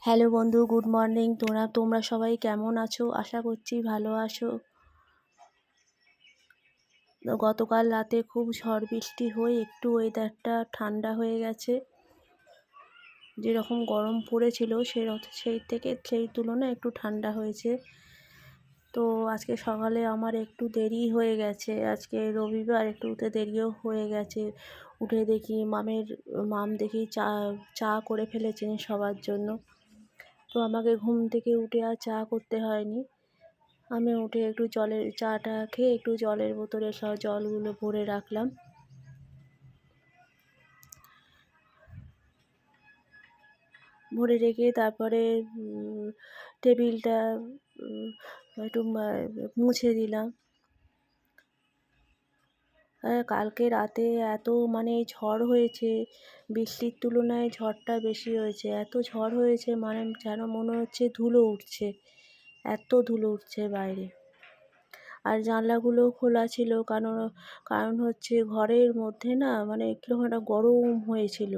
Hello বন্ধু, good morning. তোমরা তোমরা সবাই কেমন আছো? আশা করছি ভালো আছো। গতকাল রাতে খুব ঝড় বৃষ্টি হয়ে একটু ওয়েদারটা ঠান্ডা হয়ে গেছে। যেরকম গরম পড়েছিল সেই সেই থেকে, সেই তুলনায় একটু ঠান্ডা হয়েছে। তো আজকে সকালে আমার একটু দেরি হয়ে গেছে। আজকে রবিবার একটু উঠে দেরিও হয়ে গেছে। উঠে দেখি মামের, মাম দেখি চা চা করে ফেলেছেন সবার জন্য। তো আমাকে ঘুম থেকে উঠে আর চা করতে হয়নি। আমি উঠে একটু জলের, চাটা খেয়ে একটু জলের বোতলে সব জলগুলো ভরে রাখলাম। ভরে রেখে তারপরে টেবিলটা একটু মুছে দিলাম। কালকে রাতে এত মানে ঝড় হয়েছে, বৃষ্টির তুলনায় ঝড়টা বেশি হয়েছে। এত ঝড় হয়েছে মানে যেন মনে হচ্ছে ধুলো উঠছে, এত ধুলো উঠছে বাইরে। আর জানলাগুলো খোলা ছিল কারণ কারণ হচ্ছে ঘরের মধ্যে না মানে একটা গরম হয়েছিল।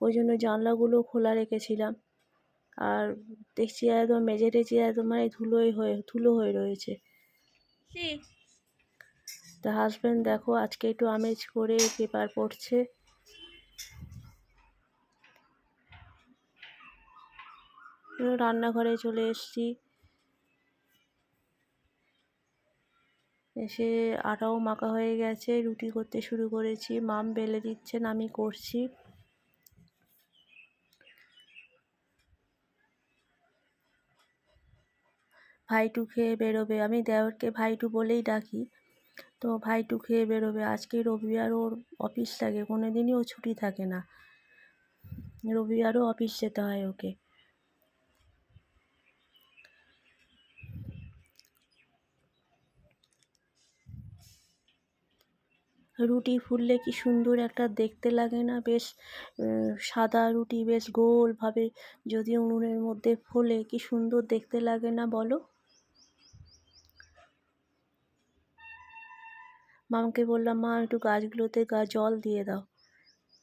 ওই জন্য জানলাগুলো খোলা রেখেছিলাম। আর দেখছি একদম মেঝে টেঝে একদম মানে ধুলোই হয়ে ধুলো হয়ে রয়েছে। তা হাজব্যান্ড দেখো আজকে একটু আমেজ করে পেপার পড়ছে। রান্নাঘরে চলে এসছি। এসে আটাও মাখা হয়ে গেছে রুটি করতে শুরু করেছি। মাম বেলে দিচ্ছেন আমি করছি। ভাইটু খেয়ে বেরোবে। আমি দেওরকে ভাইটু বলেই ডাকি। তো ভাইটু খেয়ে বেরোবে। আজকে রবিবার ওর অফিস থাকে। কোনো দিনই ও ছুটি থাকে না। রবিবারও অফিস যেতে হয় ওকে। রুটি ফুললে কি সুন্দর একটা দেখতে লাগে না? বেশ সাদা রুটি, বেশ গোলভাবে যদি উনুনের মধ্যে ফোলে, কি সুন্দর দেখতে লাগে না বলো? মামকে বললাম, মা, একটু গাছগুলোতে গা, জল দিয়ে দাও।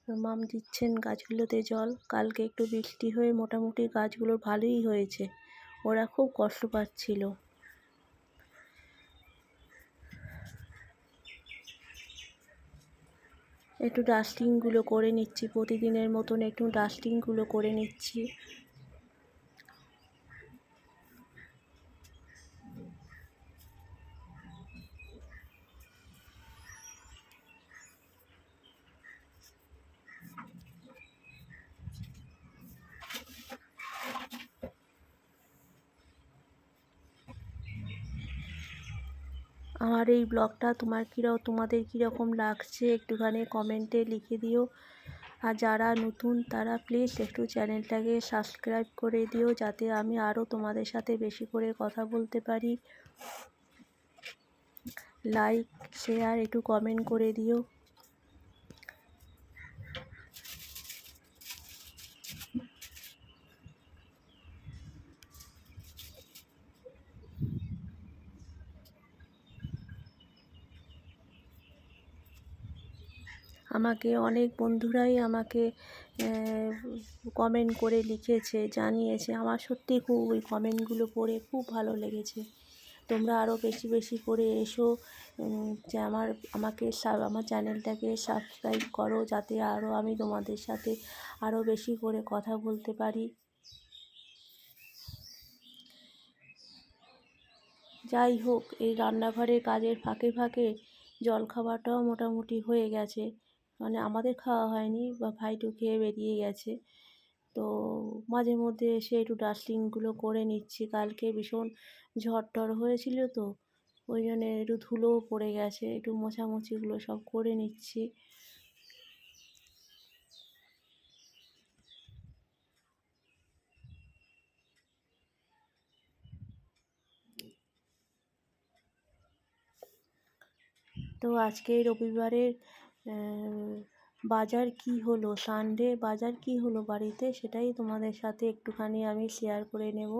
মাম দিচ্ছেন গাছগুলোতে জল। কালকে একটু বৃষ্টি হয়ে মোটামুটি গাছগুলো ভালোই হয়েছে। ওরা খুব কষ্ট পাচ্ছিল। একটু ডাস্টিংগুলো করে নিচ্ছি, প্রতিদিনের মতন একটু ডাস্টিংগুলো করে নিচ্ছি। আমার এই ব্লগটা তোমার কীরকম তোমাদের কীরকম লাগছে একটুখানি কমেন্টে লিখে দিও। আর যারা নতুন তারা প্লিজ একটু চ্যানেলটাকে সাবস্ক্রাইব করে দিও যাতে আমি আরও তোমাদের সাথে বেশি করে কথা বলতে পারি। লাইক শেয়ার একটু কমেন্ট করে দিও। আমাকে অনেক বন্ধুরাই আমাকে কমেন্ট করে লিখেছে, জানিয়েছে। আমার সত্যি খুব ওই কমেন্টগুলো পড়ে খুব ভালো লেগেছে। তোমরা আরও বেশি বেশি করে এসো যে আমার, আমাকে আমার চ্যানেলটাকে সাবস্ক্রাইব করো, যাতে আরও আমি তোমাদের সাথে আরও বেশি করে কথা বলতে পারি। যাই হোক, এই রান্নাঘরের কাজের ফাঁকে ফাঁকে জলখাবারটাও মোটামুটি হয়ে গেছে। মানে আমাদের খাওয়া হয়নি বা ভাইটু খেয়ে বেরিয়ে গেছে। তো মাঝে মধ্যে এসে একটু ডাস্টিংগুলো করে নিচ্ছি। কালকে ভীষণ ঝড় টর হয়েছিল তো, ওই জন্যে একটু ধুলোও পড়ে গেছে। একটু মোছামুছিগুলো সব করে নিচ্ছি। তো আজকে রবিবারের বাজার কি হলো? সানডে বাজার কি হলো বাড়িতে? সেটাই তোমাদের সাথে একটুখানি আমি শেয়ার করে নেব।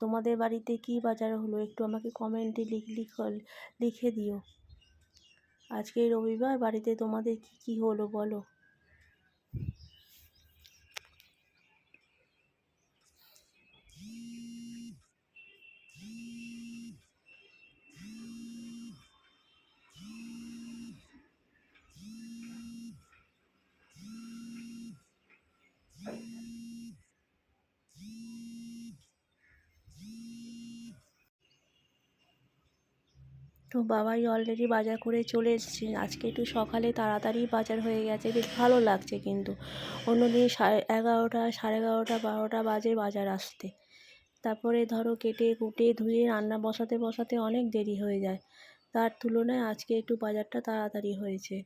তোমাদের বাড়িতে কি বাজার হলো? একটু আমাকে কমেন্টে লিখ লিখে দিও। আজকে রবিবার, বাড়িতে তোমাদের কি কি হলো বলো? তো বাবাই অলরেডি বাজার করে চলে এসেছে। আজকে একটু সকালে তাড়াতাড়ি বাজার হয়ে গেছে, বেশ ভালো লাগছে কিন্তু। অন্যদিন সাড়ে এগারোটা সাড়ে এগারোটা, বারোটা বাজে বাজার আসতে। তারপরে ধরো কেটে কুটে ধুয়ে রান্না বসাতে বসাতে অনেক দেরি হয়ে যায়। তার তুলনায় আজকে একটু বাজারটা তাড়াতাড়ি হয়েছে।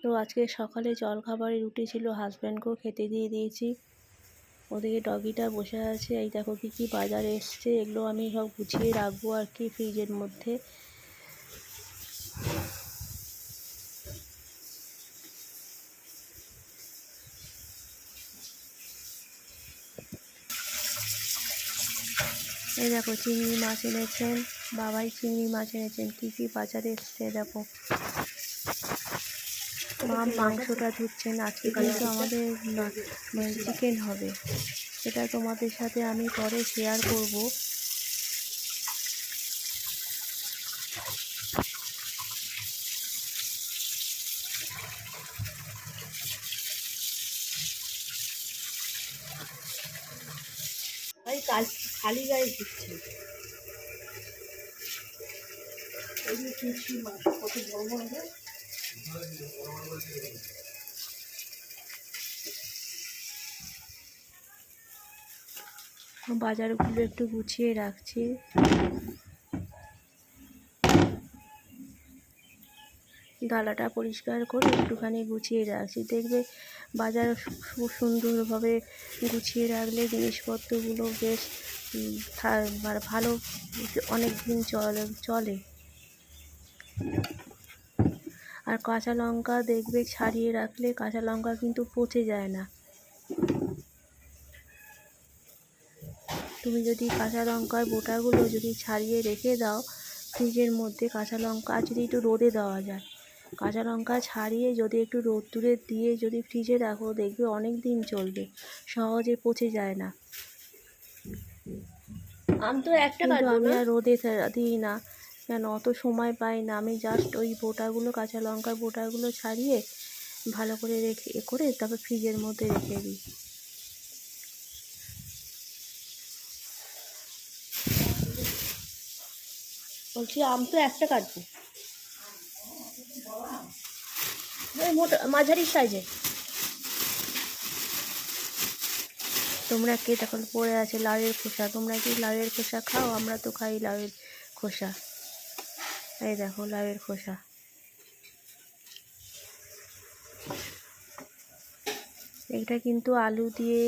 তো আজকে সকালে জলখাবারে রুটি ছিল হাজব্যান্ডকেও খেতে দিয়ে দিয়েছি। ওদিকে ডগিটা বসে আছে। এই দেখো কী কী বাজার এসছে। এগুলো আমি সব গুছিয়ে রাখব আর কি ফ্রিজের মধ্যে। এই দেখো চিংড়ি মাছ এনেছেন। বাবাই চিংড়ি মাছ এনেছেন। কী কী বাজারে এসছে দেখো। মাংসটা ধুচ্ছেন আজকে কিন্তু আমাদের মানে চিকেন হবে। সেটা তোমাদের সাথে আমি পরে শেয়ার করব। খালি গায়ে ঘুরছে। কত বড় বড় বাজারগুলো একটু গুছিয়ে রাখছি। ডালাটা পরিষ্কার করে একটুখানি গুছিয়ে রাখছি। দেখবে বাজার সুন্দরভাবে গুছিয়ে রাখলে জিনিসপত্রগুলো বেশ ভালো অনেক দিন চলে চলে। আর কাঁচা লঙ্কা দেখবে ছাড়িয়ে রাখলে কাঁচা লঙ্কা কিন্তু পচে যায় না। তুমি যদি কাঁচা লঙ্কার বোটাগুলো যদি ছাড়িয়ে রেখে দাও ফ্রিজের মধ্যে কাঁচা লঙ্কা যদি একটু রোদে দেওয়া যায়। কাঁচা লঙ্কা ছাড়িয়ে যদি একটু রোদ্দুরে দিয়ে যদি ফ্রিজে রাখো দেখবে অনেক দিন চলবে সহজে পচে যায় না। আমি তো একটা আমি আর রোদে দিই না। কেন? অত সময় পাই না। আমি জাস্ট ওই বোটাগুলো, কাঁচা লঙ্কার বোটাগুলো ছাড়িয়ে ভালো করে রেখে, এ করে তারপর ফ্রিজের মধ্যে রেখে দিই। বলছি, আম তো একটা কাটবো। মোটা, মাঝারি সাইজে তোমরা কে? তখন পড়ে আছে লাউয়ের খোসা। তোমরা কি লাউয়ের খোসা খাও? আমরা তো খাই লাউয়ের খোসা। এই দেখো, লাউয়ের খোসা। এটা কিন্তু আলু দিয়ে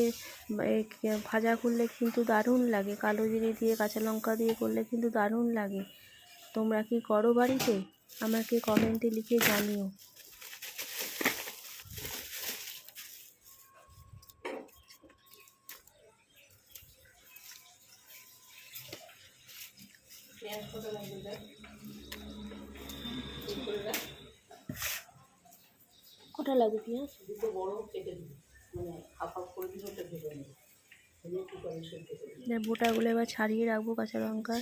ভাজা করলে কিন্তু দারুণ লাগে। কালো জিরে দিয়ে, কাঁচা লঙ্কা দিয়ে করলে কিন্তু দারুণ লাগে। তোমরা কি করো বাড়িতে? আমাকে কমেন্টে লিখে জানিও। কটা লাগবে পেঁয়াজ যে ভোটাগুলো এবার ছাড়িয়ে রাখব কাঁচা লঙ্কা।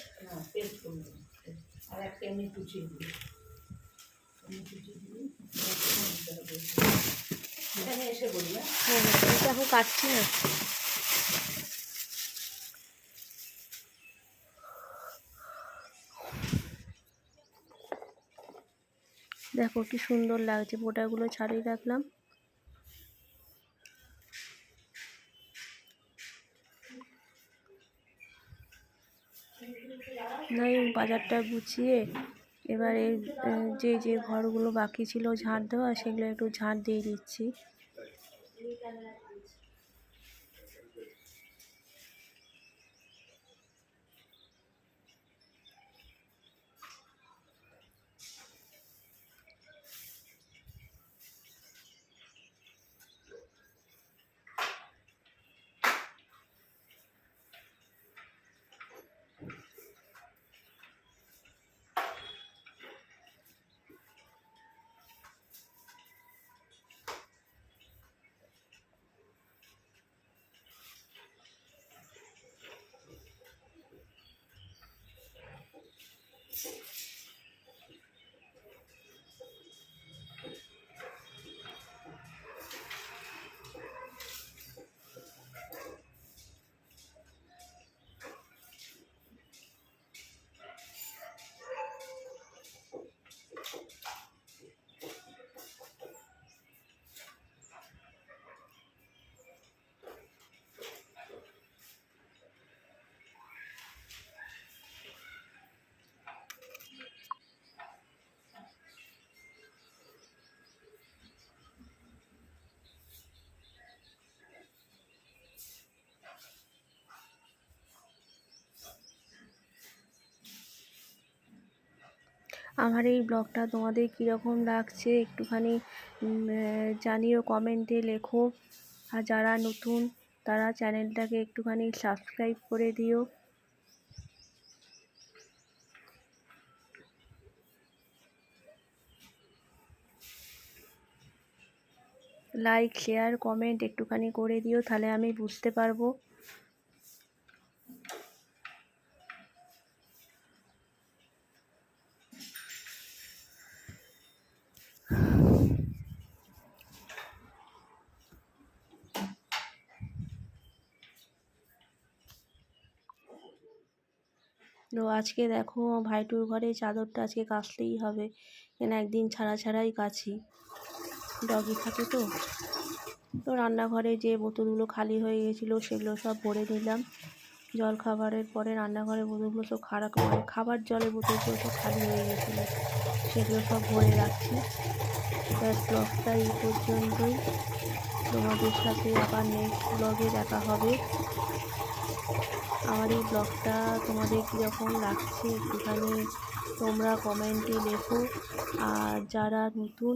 হ্যাঁ হ্যাঁ? আমি এখন কাটছি না। দেখো কি সুন্দর লাগছে, বোটাগুলো ছাড়িয়ে রাখলাম। নাই বাজারটা গুছিয়ে এবারে যে যে ঘরগুলো বাকি ছিল ঝাঁট দেওয়া, সেগুলো একটু ঝাঁট দিয়ে দিচ্ছি। আমার এই ব্লগটা তোমাদের কীরকম লাগছে? একটুখানি জানিও কমেন্টে, লেখো। আর যারা নতুন, তারা চ্যানেলটাকে একটুখানি সাবস্ক্রাইব করে দিও। লাইক, শেয়ার, কমেন্ট একটুখানি করে দিও, তাহলে আমি বুঝতে পারব। তো আজকে দেখো ভাইটুর ঘরে চাদরটা আজকে কাচতেই হবে। কেন একদিন ছাড়া ছাড়াই কাছি ডগি থাকে তো। তো রান্নাঘরে যে বোতলগুলো খালি হয়ে গেছিল সেগুলো সব ভরে নিলাম। জল খাবারের পরে রান্নাঘরের বোতলগুলো সব খারাপ মানে খাবার জলের বোতলগুলো সব খালি হয়ে গেছিল। সেগুলো সব ভরে রাখছি। ব্লগটা এই পর্যন্তই। তোমাদের সাথে আবার নেক্সট ব্লগে দেখা হবে। আমার এই ব্লগটা তোমাদের কীরকম লাগছে একটুখানি তোমরা কমেন্টে লেখো। আর যারা নতুন,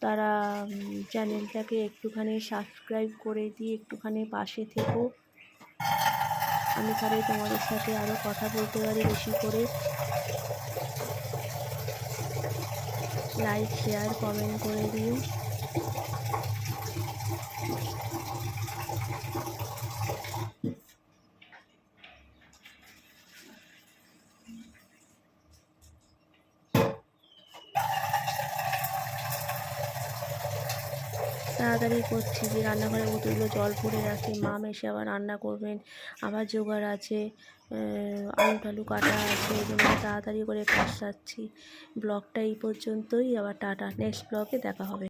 তারা চ্যানেলটাকে একটুখানি সাবস্ক্রাইব করে দিয়ে একটুখানি পাশে থেকো। আমি তাহলে তোমাদের সাথে আরও কথা বলতে পারি বেশি করে। লাইক শেয়ার কমেন্ট করে দিও। তাড়াতাড়ি করছি যে রান্নাঘরের বোতলগুলো জল ভরে রাখি। মা এসে আবার রান্না করবেন, আবার জোগাড় আছে আলু টালু কাটা আছে, এই জন্য তাড়াতাড়ি করে কাজ সারছি। ব্লগটা এই পর্যন্তই, আবার টাটা, নেক্সট ব্লগে দেখা হবে।